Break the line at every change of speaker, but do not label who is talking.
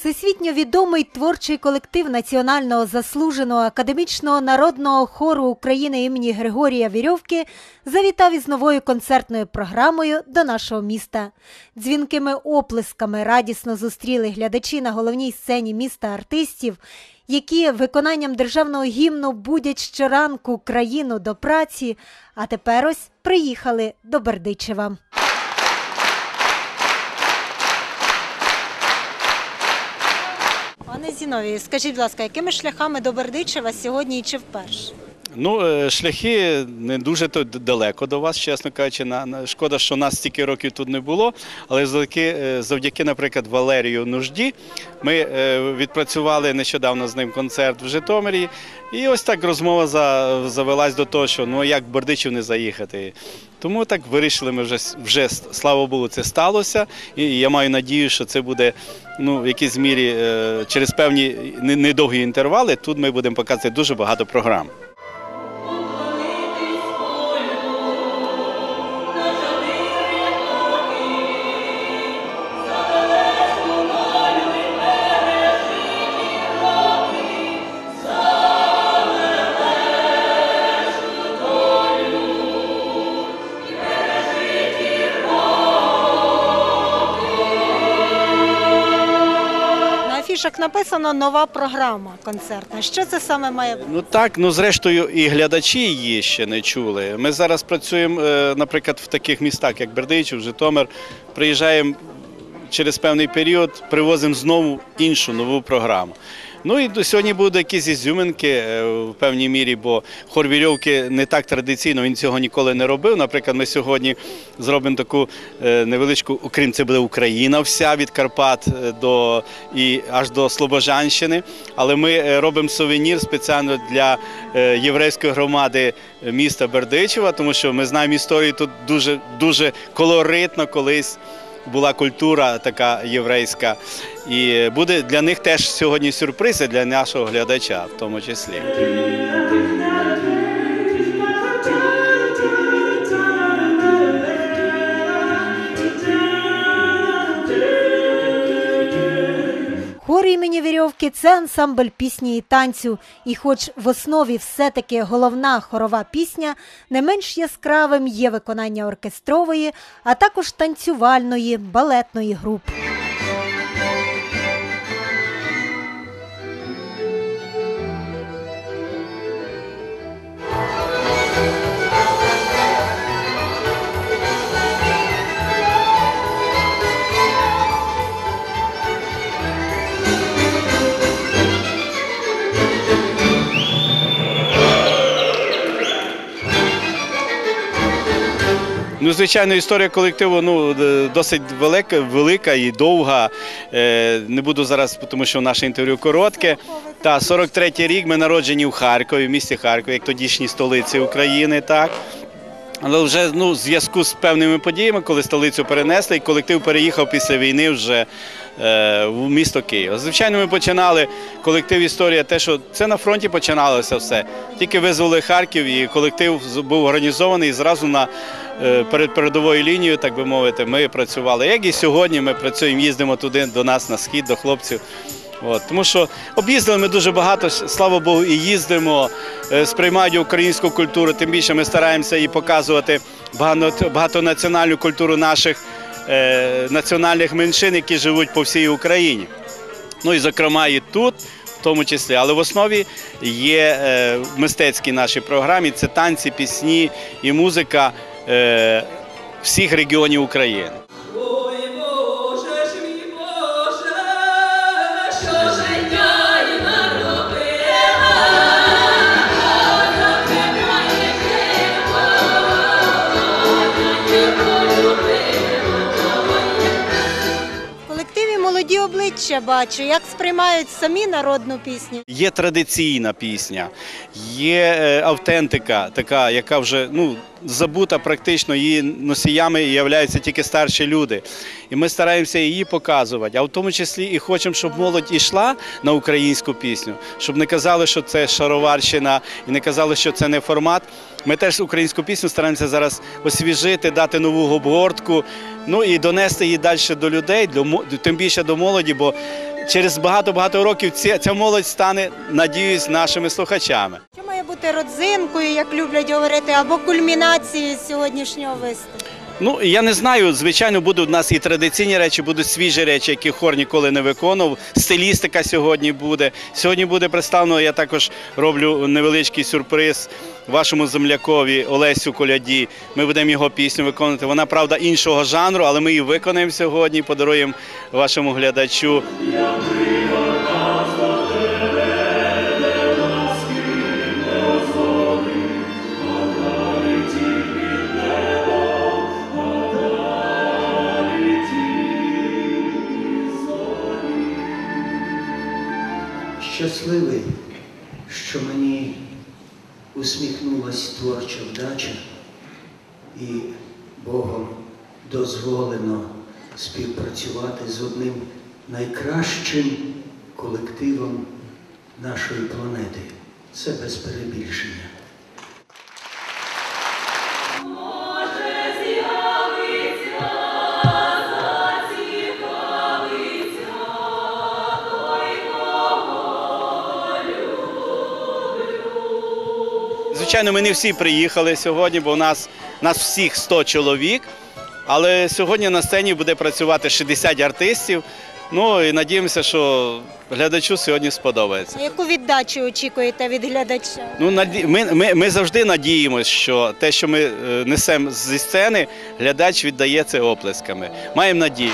Всесвітньо відомий творчий колектив Національного заслуженого академічного народного хору України імені Григорія Вірьовки завітав із новою концертною програмою до нашого міста. Дзвінкими оплесками радісно зустріли глядачі на головній сцені міста артистів, які виконанням державного гімну будять щоранку країну до праці, а тепер ось приїхали до Бердичева. Пане Зіновію, скажіть, будь ласка, якими шляхами до Бердичева сьогодні і чи вперше?
Ну, е, шляхи не дуже далеко до вас, чесно кажучи. Шкода, що нас стільки років тут не було. Але завдяки, е, завдяки наприклад, Валерію Нужді, ми е, відпрацювали нещодавно з ним концерт в Житомирі. І ось так розмова завелась до того, що ну як в не заїхати. Тому так вирішили ми вже, вже слава Богу, це сталося. І я маю надію, що це буде ну, в якійсь мірі через певні недовгі інтервали. Тут ми будемо показувати дуже багато програм.
Афішах написано нова програма концертна. Що це саме має бути?
Ну так, ну зрештою, і глядачі її ще не чули. Ми зараз працюємо, е, наприклад, в таких містах, як Бердичів, Житомир. Приїжджаємо через певний період, привозимо знову іншу нову програму. Ну і сьогодні будуть якісь ізюминки е, в певній мірі, бо хор вірьовки не так традиційно, він цього ніколи не робив. Наприклад, ми сьогодні зробимо таку е, невеличку, окрім це буде Україна вся від Карпат е, до і аж до Слобожанщини. Але ми робимо сувенір спеціально для єврейської громади міста Бердичева, тому що ми знаємо історію тут дуже дуже колоритно колись. Була культура така єврейська, і буде для них теж сьогодні сюрприз для нашого глядача, в тому числі.
Імені Вірьовки це ансамбль пісні і танцю. І хоч в основі все-таки головна хорова пісня, не менш яскравим є виконання оркестрової, а також танцювальної балетної груп.
Ну, звичайно, історія колективу ну, е, досить велика, велика і довга. Е, Не буду зараз, тому що наше інтерв'ю коротке. Та 43-й рік ми народжені в Харкові, в місті Харкові, як тодішній столиці України. Так. Але вже ну, в зв'язку з певними подіями, коли столицю перенесли, і колектив переїхав після війни вже е, в місто Київ. Звичайно, ми починали колектив історія, те, що це на фронті починалося все. Тільки визвали Харків, і колектив був організований і зразу на е, перед передовою лінією, так би мовити, ми працювали. Як і сьогодні, ми працюємо, їздимо туди до нас на схід, до хлопців. От, тому що об'їздили ми дуже багато, слава Богу, і їздимо, е, сприймають українську культуру. Тим більше ми стараємося і показувати багатонаціональну культуру наших е, національних меншин, які живуть по всій Україні. Ну і зокрема і тут, в тому числі, але в основі є е, в мистецькій нашій програмі це танці, пісні і музика е, всіх регіонів України.
Обличчя бачу, як сприймають самі народну пісню.
Є традиційна пісня, є е, автентика, така, яка вже ну, забута практично, її носіями являються тільки старші люди. І ми стараємося її показувати. А в тому числі і хочемо, щоб молодь ішла на українську пісню, щоб не казали, що це шароварщина, і не казали, що це не формат. Ми теж українську пісню стараємося зараз освіжити, дати нову обгортку, ну і донести її далі до людей, тим більше до молоді, бо через багато-багато років ця, ця молодь стане, надіюсь, нашими слухачами.
Що має бути родзинкою, як люблять говорити, або кульмінацією сьогоднішнього виступу?
Ну я не знаю. Звичайно, будуть у нас і традиційні речі, будуть свіжі речі, які хор ніколи не виконував. Стилістика сьогодні буде. Сьогодні буде представлено. Я також роблю невеличкий сюрприз вашому землякові Олесю Коляді. Ми будемо його пісню виконувати. Вона правда іншого жанру, але ми її виконаємо сьогодні. Подаруємо вашому глядачу.
Щасливий, що мені усміхнулась творча вдача і Богом дозволено співпрацювати з одним найкращим колективом нашої планети. Це без перебільшення.
Звичайно, ми не всі приїхали сьогодні, бо у нас, нас всіх 100 чоловік. Але сьогодні на сцені буде працювати 60 артистів. Ну і надіємося, що глядачу сьогодні сподобається.
А яку віддачу очікуєте від глядача?
Ну, наді... ми, ми, ми завжди надіємося, що те, що ми е, несемо зі сцени, глядач віддає це оплесками. Маємо надію.